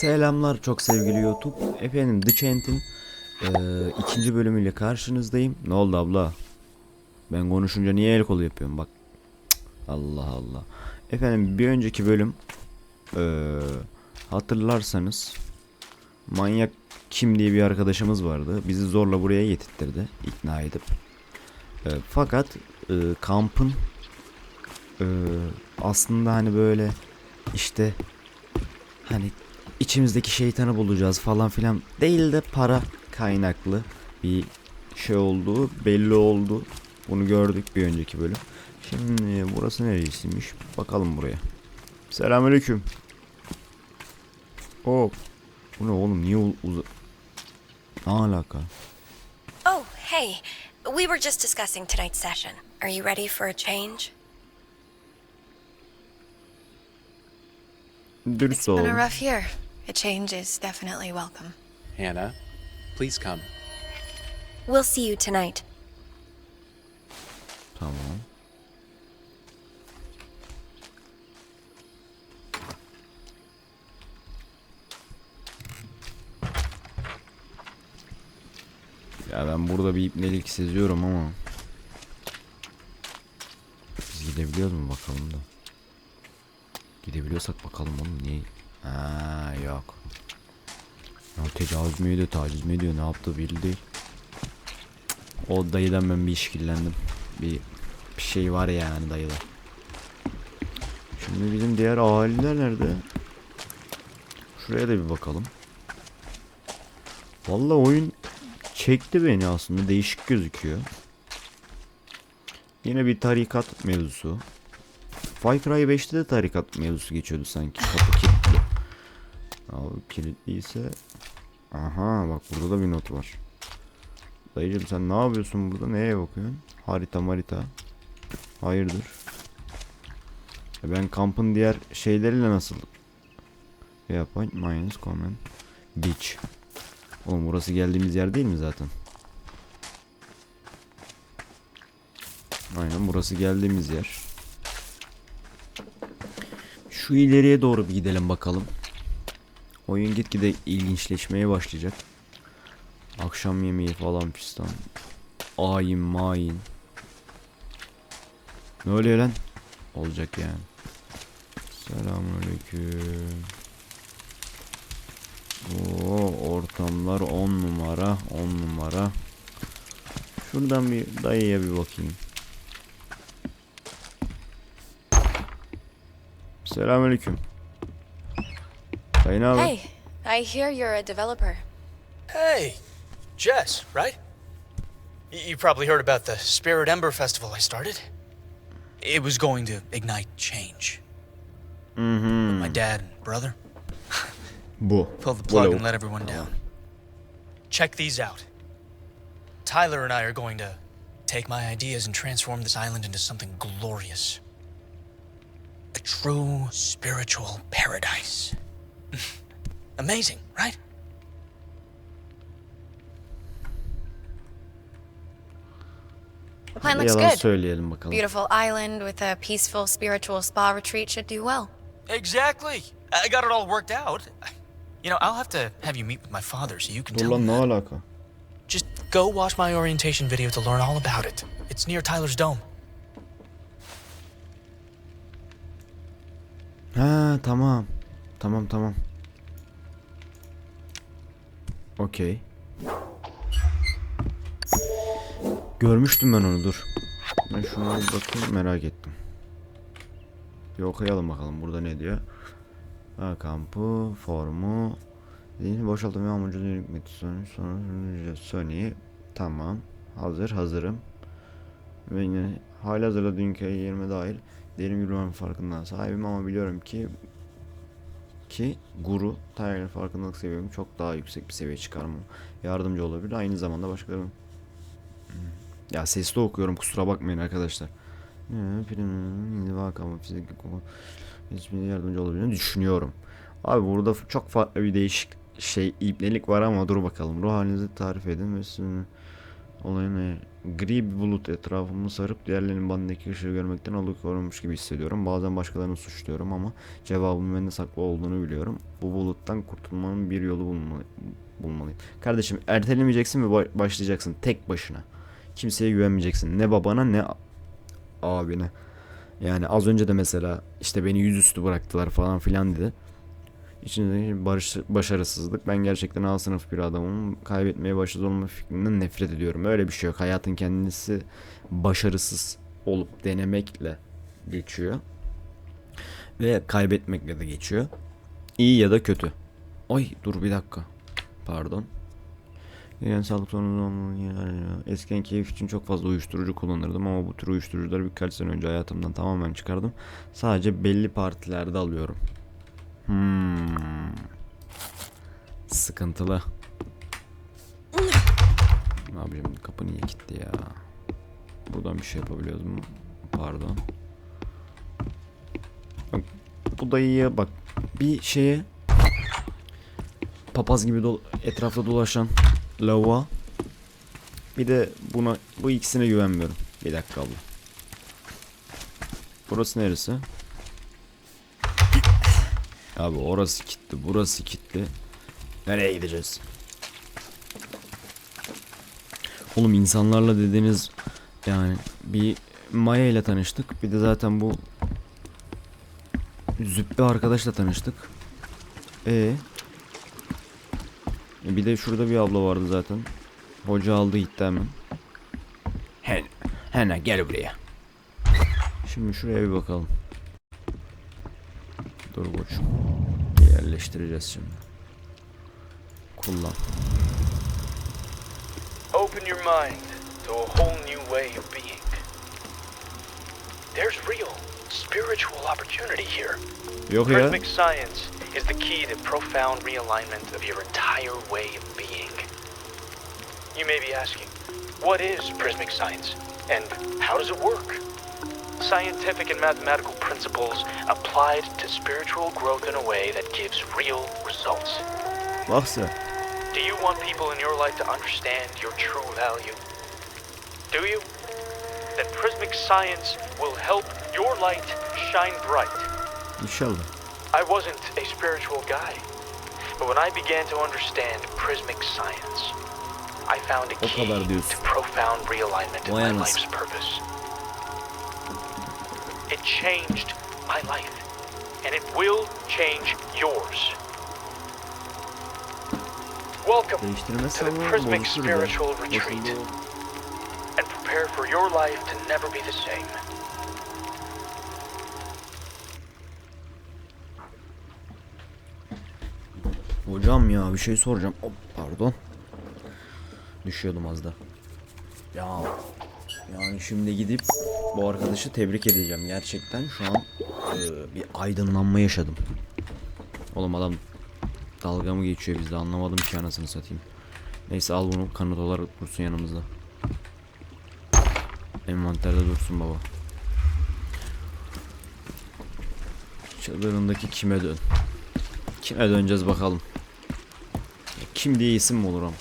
Selamlar çok sevgili YouTube. Efendim The Chant'in eee, ikinci bölümüyle karşınızdayım. Ne oldu abla? Ben konuşunca niye el kolu yapıyorum bak. Allah Allah. Efendim bir önceki bölüm eee, hatırlarsanız manyak kim diye bir arkadaşımız vardı. Bizi zorla buraya getirttirdi ikna edip. Eee, fakat eee, kampın eee, aslında hani böyle işte hani içimizdeki şeytanı bulacağız falan filan değil de para kaynaklı bir şey olduğu belli oldu. Bunu gördük bir önceki bölüm. Şimdi burası neresiymiş? Bakalım buraya. Selamünaleyküm. Hop. Bu ne oğlum? Niye u- uza... Ne alaka? Oh, hey. We were just discussing tonight's session. Are you ready for a change? Dürüst It's been a olalım. rough year. A change is definitely welcome. Hannah, please come. We'll see you tonight. Tamam. Ya ben burada bir ipnelik seziyorum ama Biz gidebiliyoruz mu bakalım da Gidebiliyorsak bakalım oğlum niye Ha yok ya tecavüz mü ediyor taciz mi ediyor ne yaptı belli değil O dayıdan ben bir işkillendim Bir bir şey var yani dayıda. Şimdi bizim diğer aileler nerede? Şuraya da bir bakalım. Vallahi oyun çekti beni aslında. Değişik gözüküyor. Yine bir tarikat mevzusu. Far Cry 5'te de tarikat mevzusu geçiyordu sanki. Kapı Abi kilitliyse... Aha bak burada da bir not var. Dayıcım sen ne yapıyorsun burada? Neye bakıyorsun? Harita marita. Hayırdır? E Ben kampın diğer şeyleriyle nasıl yapayım? Minus comment. Beach. Oğlum burası geldiğimiz yer değil mi zaten? Aynen burası geldiğimiz yer. Şu ileriye doğru bir gidelim bakalım. Oyun gitgide ilginçleşmeye başlayacak. Akşam yemeği falan fistan. Ayin mayin. Ne oluyor lan? Olacak yani. Selamünaleyküm. Oo, ortamlar 10 numara, 10 numara. Şuradan bir dayıya bir bakayım. Selamünaleyküm. Dayı ne haber? Hey, I hear you're a developer. Hey, Jess, right? Y- You probably heard about the Spirit Ember Festival I started. It was going to ignite change. Mhm. My dad and brother Bu. pulled the plug lavuk. and let everyone down. Check these out. Tyler and I are going to take my ideas and transform this island into something glorious. A true spiritual paradise. Amazing, right? The plan looks Yalan good. söyleyelim bakalım. Beautiful island with a peaceful spiritual spa retreat should do well. Exactly. I got it all worked out. You know, I'll have to have you meet with my father so you can Dur tell lan him. ne that. alaka? Just go watch my orientation video to learn all about it. It's near Tyler's Dome. Ha tamam. Tamam tamam. Okey. Görmüştüm ben onu dur. Ben şuna bir bakayım merak ettim. Bir okuyalım bakalım burada ne diyor. Ha kampı, formu, zihni boşaltım ve amacını yürütmek sonra sonra Sony tamam hazır hazırım ve yine hala hazırda dünkü 20 dahil derin yürümenin farkından sahibim ama biliyorum ki ki guru Tyler farkındalık seviyemi çok daha yüksek bir seviyeye çıkarmam yardımcı olabilir. Aynı zamanda başkalarının Hmm. ya sesli okuyorum kusura bakmayın arkadaşlar. Primin inziva kalma fizik hiçbir yardımcı olabileceğini düşünüyorum. Abi burada çok farklı bir değişik şey ibnelik var ama dur bakalım. Ruh halinizi tarif edin ve sizin Olayın ne? Gri bir bulut etrafımı sarıp diğerlerinin bandındaki ışığı görmekten alıkoyulmuş gibi hissediyorum. Bazen başkalarını suçluyorum ama cevabın bende saklı olduğunu biliyorum. Bu buluttan kurtulmanın bir yolu bulmalı, bulmalıyım. Kardeşim ertelemeyeceksin ve ba- başlayacaksın tek başına. Kimseye güvenmeyeceksin. Ne babana ne abine. Yani az önce de mesela işte beni yüzüstü bıraktılar falan filan dedi. İçinde barış, başarısızlık. Ben gerçekten A sınıf bir adamım. Kaybetmeye başladı olma fikrinden nefret ediyorum. Öyle bir şey yok. Hayatın kendisi başarısız olup denemekle geçiyor. Ve kaybetmekle de geçiyor. İyi ya da kötü. Ay dur bir dakika. Pardon. Yani sağlık sorunu olmalı. Eskiden keyif için çok fazla uyuşturucu kullanırdım ama bu tür uyuşturucuları birkaç sene önce hayatımdan tamamen çıkardım. Sadece belli partilerde alıyorum. Hmm. Sıkıntılı. yapacağım? Kapı niye kilitli ya? Buradan bir şey yapabiliyoruz mu? Pardon. Bak, bu dayıya bak. Bir şeye papaz gibi dol etrafta dolaşan lavuğa bir de buna bu ikisine güvenmiyorum. Bir dakika abla. Burası neresi? Abi orası kilitli, burası kilitli. Nereye gideceğiz? Oğlum insanlarla dediğiniz yani bir Maya ile tanıştık. Bir de zaten bu züppe arkadaşla tanıştık. E bir de şurada bir abla vardı zaten. Hoca aldı gitti hemen. Hen, Hena gel buraya. Şimdi şuraya bir bakalım. Dur. Yerleştireceğiz şimdi. Kullan. Open your mind to a whole new way of being. There's real, spiritual opportunity here. Yok ya. Prismic science is the key to profound realignment of your entire way of being. You may be asking, what is prismic science and how does it work? Scientific and mathematical principles applied to spiritual growth in a way that gives real results. Well sen. Do you want people in your life to understand your true value? Do you? Then Prismic Science will help your light shine bright. İnşallah. I wasn't a spiritual guy, but when I began to understand Prismic Science, I found a key to profound realignment in my life's purpose. It changed my life, and it will change yours. Welcome to the Prismic. Spiritual Retreat and prepare for your life to never be the same. Hocam ya bir şey soracağım. Hop, pardon. Düşüyordum az da. Ya yani şimdi gidip bu arkadaşı tebrik edeceğim. Gerçekten şu an e, bir aydınlanma yaşadım. Oğlum adam dalga mı geçiyor bizde anlamadım ki anasını satayım. Neyse al bunu kanıt olarak dursun yanımızda. Envanterde dursun baba. Çadırındaki kime dön? Kime döneceğiz bakalım. Kim diye isim mi olur ama?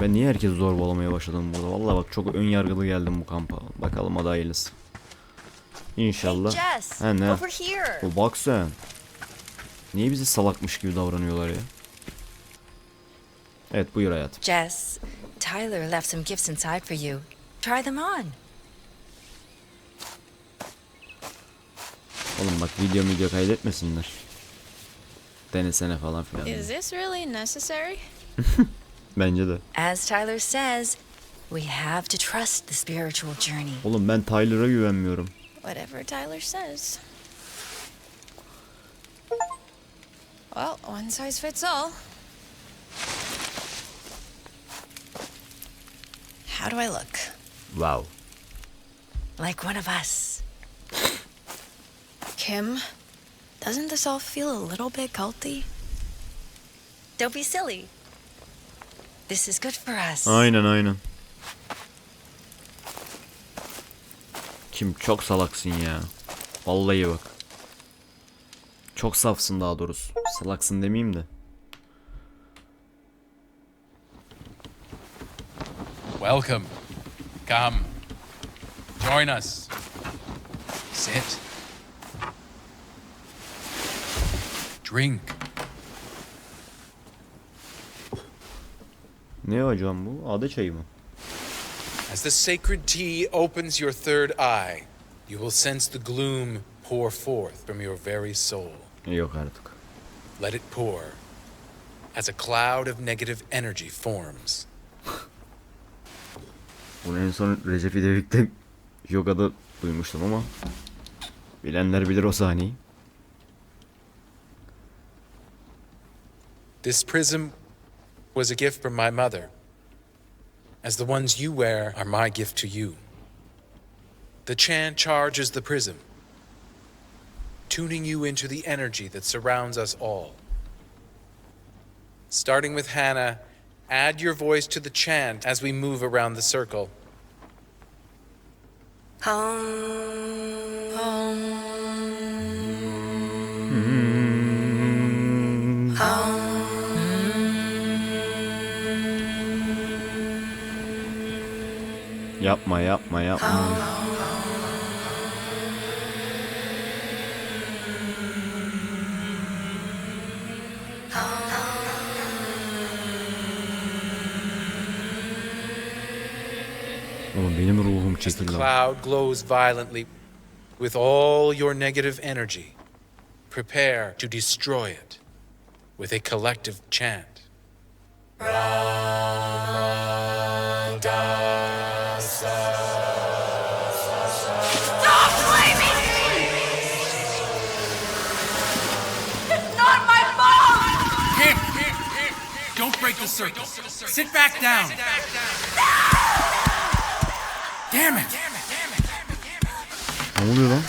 Ben niye herkes zorbalamaya başladım burada? Vallahi bak çok ön yargılı geldim bu kampa. Bakalım hadi hayırlısı. İnşallah. Jess, Ha ne? O bak sen. Niye bizi salakmış gibi davranıyorlar ya? Evet buyur hayatım. Jess, Tyler left some gifts inside for you. Try them on. Oğlum bak video video kaydetmesinler. Denesene falan filan. Is this really necessary? Bence de. As Tyler says, we have to trust the spiritual journey. Oğlum ben Tyler'a güvenmiyorum. Whatever Tyler says. Well, one size fits all. How do I look? Wow. Like one of us. Kim, doesn't this all feel a little bit culty? Don't be silly. This is good for us. Aynen aynen. Kim çok salaksın ya. Vallahi bak. Çok safsın daha doğrusu. Salaksın demeyeyim de. Welcome. Come. Join us. Sit. Drink. Ne hocam bu? Ada çayı mı? As the sacred tea opens your third eye, you will sense the gloom pour forth from your very soul. Yok artık. Let it pour as a cloud of negative energy forms. Bunu en son Recep İvedik'te yogada duymuştum ama bilenler bilir o sahneyi. This prism was a gift from my mother, as the ones you wear are my gift to you. The chant charges the prism, tuning you into the energy that surrounds us all. Starting with Hannah, add your voice to the chant as we move around the circle. Yapma yapma yapma. Oğlum benim ruhum As the çekildi. lan. cloud glows violently with all your negative energy, prepare to destroy it with a collective chant. Him! Don't break the circle. Sit back down. Damn it! Ne oluyor lan?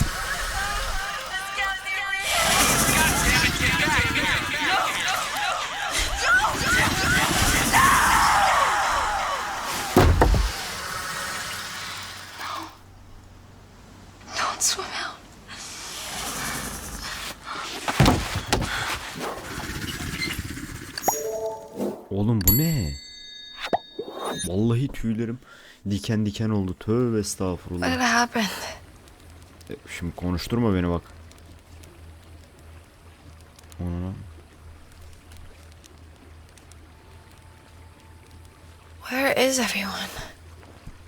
Out. Oğlum bu ne? Vallahi tüylerim diken diken oldu. Tövbe estağfurullah. What happened? Şimdi konuşturma beni bak. Onu lan. Where is everyone?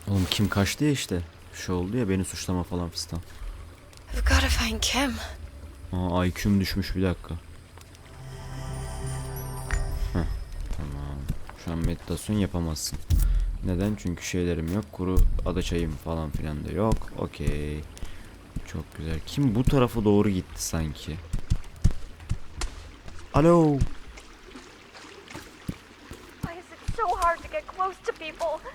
Oğlum kim kaçtı ya işte. Şey oldu ya beni suçlama falan fistan. We've got to find Kim. Aa IQ'm düşmüş bir dakika. Heh, tamam. Şu an meditasyon yapamazsın. Neden? Çünkü şeylerim yok. Kuru ada çayım falan filan da yok. Okey. Çok güzel. Kim bu tarafa doğru gitti sanki? Alo. Why is it so hard to get close to people?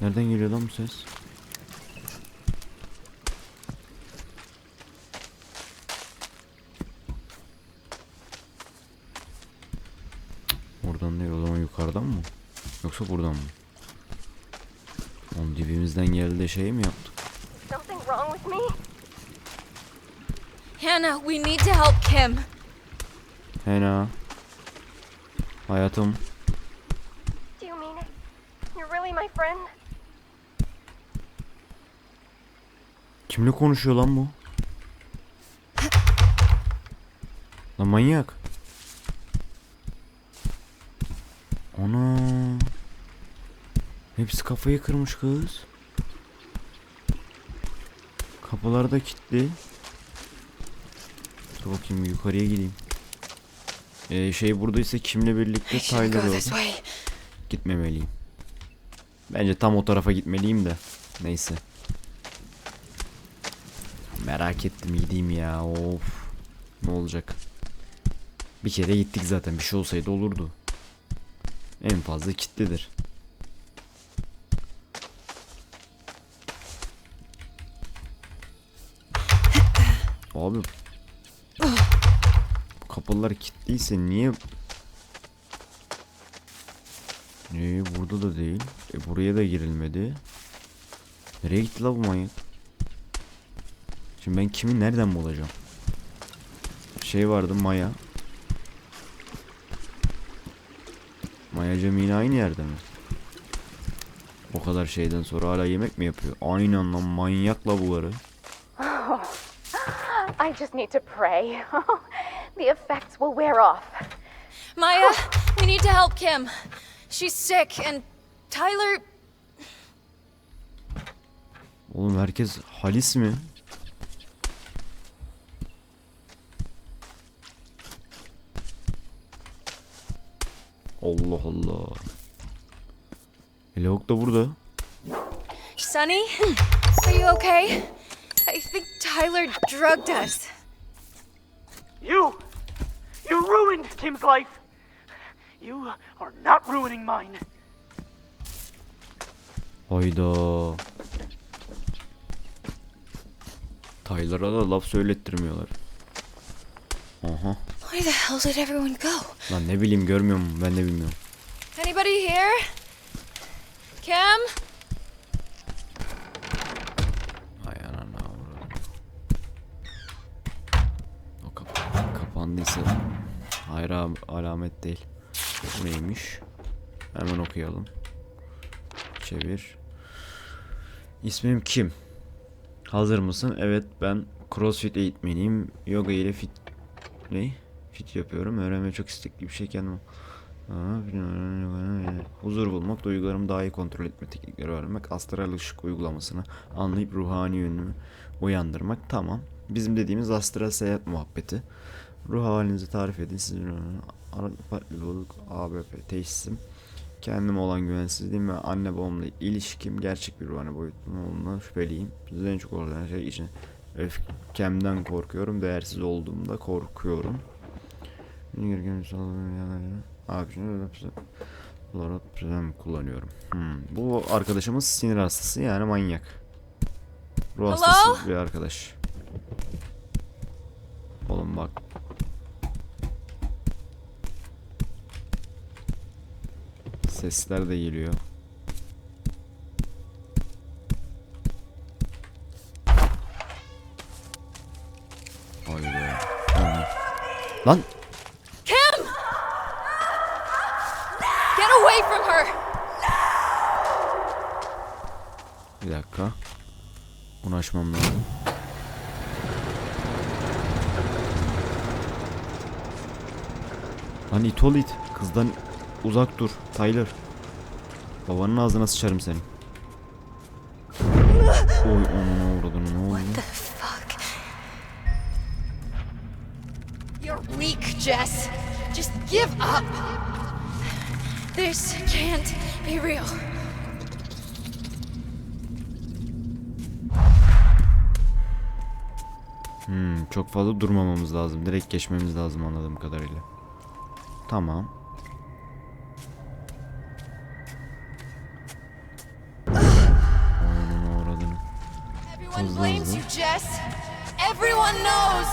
Nereden geliyor lan bu ses? Oradan değil o zaman yukarıdan mı? Yoksa buradan mı? Oğlum dibimizden geldi de şey mi yaptık? Something wrong with me? Hannah, we need to help Kim. Hena. Hayatım. Do you mean it? You're really my friend? Kimle konuşuyor lan bu? Lan manyak. Hepsi kafayı kırmış kız. Kapılar da kilitli. Dur bakayım yukarıya gideyim. Ee, şey buradaysa kimle birlikte Tyler way. Gitmemeliyim. Bence tam o tarafa gitmeliyim de. Neyse. Merak ettim gideyim ya. Of. Ne olacak? Bir kere gittik zaten. Bir şey olsaydı olurdu. En fazla kitlidir. Abi. Bu kapılar kilitliyse niye ee, burada da değil. E, buraya da girilmedi. Nereye gitti la bu manyak? Şimdi ben kimi nereden bulacağım? Şey vardı Maya. Maya Cem yine aynı yerde mi? O kadar şeyden sonra hala yemek mi yapıyor? Aynen lan manyakla bu karı. I just need to pray. the effects will wear off. Maya, we need to help Kim. She's sick, and Tyler. Oğlum herkes halis mi? Allah Allah. Lavuk da burada. Sonny, are you okay? I think Tyler drugged us. You! You ruined Kim's life! You are not ruining mine. Hayda. Tyler'a da laf söylettirmiyorlar. Aha. Where the hell did everyone go? Lan ne bileyim görmüyor musun? Ben de bilmiyorum. Anybody here? Kim? Hayır am- alamet değil. Neymiş? Hemen okuyalım. Çevir. İsmim Kim? Hazır mısın? Evet ben CrossFit eğitmeniyim. Yoga ile fit ne? Fit yapıyorum. Öğrenmeye çok istekli bir şey kendim. Huzur bulmak, duygularımı daha iyi kontrol etme teknikleri öğrenmek, astral ışık uygulamasını anlayıp ruhani yönümü uyandırmak. Tamam. Bizim dediğimiz astral seyahat muhabbeti. Ruh halinizi tarif edin. Sizin farklılık, ABP, teşhisim. Kendime olan güvensizliğim ve anne babamla ilişkim gerçek bir ruhani boyutlu olduğundan şüpheliyim. Size en çok olan şey için öfkemden korkuyorum. Değersiz olduğumda korkuyorum. Loratprem kullanıyorum. Hmm. Bu arkadaşımız sinir hastası yani manyak. Ruh Hello? hastası bir arkadaş. Oğlum bak. Sesler de geliyor. Lan. Lan. Kim! Get away from her! Bir dakika. Bunu açmam lazım. Lan it ol it. Kızdan uzak dur. Tyler. Babanın ağzına sıçarım seni. Oy onun uğradığını ne oldu? You're weak, Jess. Just give up. This can't be real. Hmm, çok fazla durmamamız lazım. Direkt geçmemiz lazım anladığım kadarıyla. Tamam. Jess. Everyone knows.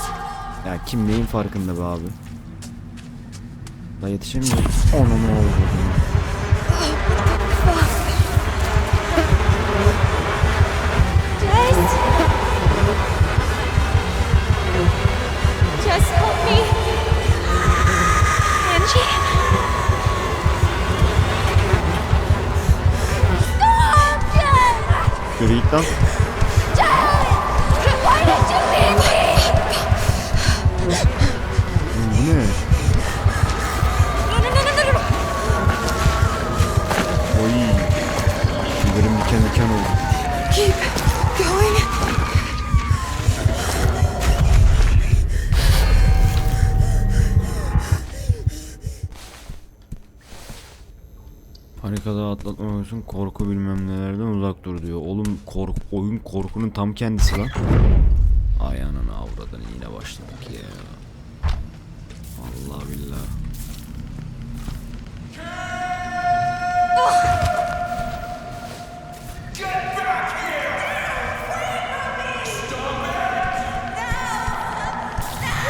Ya kim neyin farkında be abi? La yetişemiyorum. Onun uğradığını. Jess! Jess, help me! Angie? Stop, Jess! Yürü git lan. Panikada atlatmamak korku bilmem nelerden uzak dur diyor. Oğlum kork oyun korkunun tam kendisi lan. Ay anana avradını yine başladık ya. Allah billah.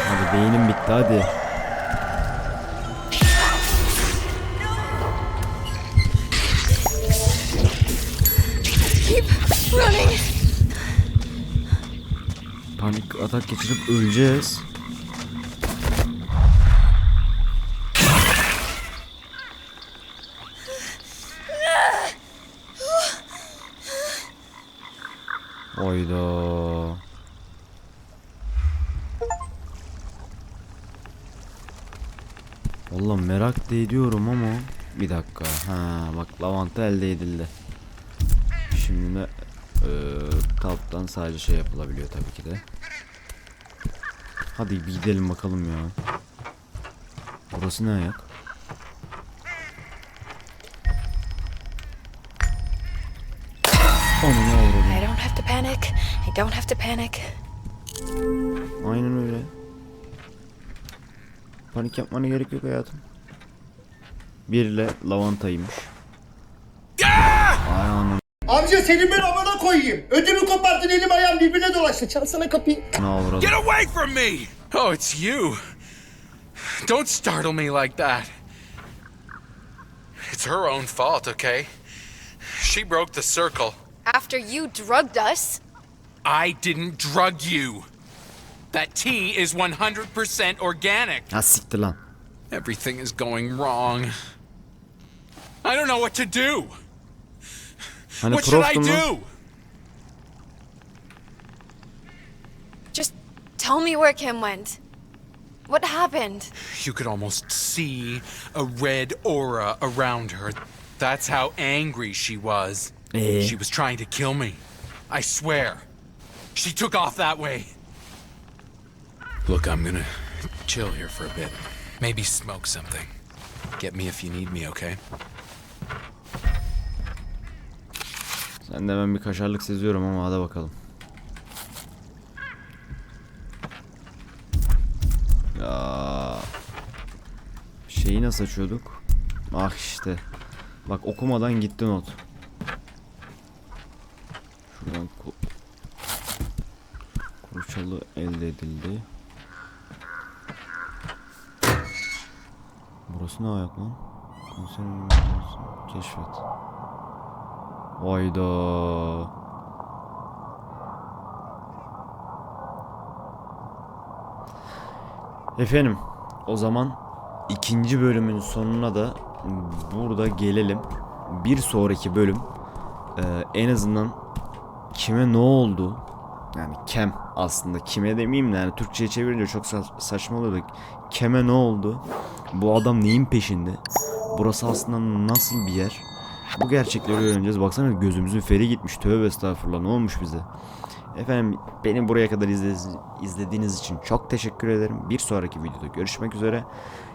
Hadi beynim bitti hadi. Atak geçirip öleceğiz. Oyda. Vallahi merak da ediyorum ama bir dakika. Ha bak lavanta elde edildi. Şimdi de eee kaptan sadece şey yapılabiliyor tabii ki de. Hadi bir gidelim bakalım ya. Burası ne ayak? Onu ne avradım? I don't have to panic. I don't have to panic. Aynen öyle. Panik yapmana gerek yok hayatım. Birle lavantaymış. Ay anam Amca senin ben amına birbirine dolaştı. Çalsana kapıyı. ne avradım. Get away from me! Oh, it's you. Don't startle me like that. It's her own fault, okay? She broke the circle. After you drugged us, I didn't drug you. That tea is 100% organic. Ha siktir lan. Everything is going wrong. I don't know what to do. Hani what should I do? just tell me where Kim went. What happened? You could almost see a red aura around her. That's how angry she was. Ee? She was trying to kill me. I swear. She took off that way. Look, I'm gonna chill here for a bit. Maybe smoke something. Get me if you need me, okay? Sen de ben bir kaşarlık seziyorum ama hadi bakalım. Nasıl açıyorduk? Ah işte. Bak okumadan gitti not. Şuradan ku Kurçalı elde edildi. Burası ne ayak lan? Konser keşfet. Hayda. Efendim, o zaman ikinci bölümün sonuna da burada gelelim. Bir sonraki bölüm e, en azından kime ne oldu? Yani kem aslında kime demeyeyim de yani Türkçe'ye çevirince çok sa- saçma oluyor da keme ne oldu? Bu adam neyin peşinde? Burası aslında nasıl bir yer? Bu gerçekleri öğreneceğiz. Baksana gözümüzün feri gitmiş. Tövbe estağfurullah. Ne olmuş bize? Efendim beni buraya kadar izlediğiniz için çok teşekkür ederim. Bir sonraki videoda görüşmek üzere.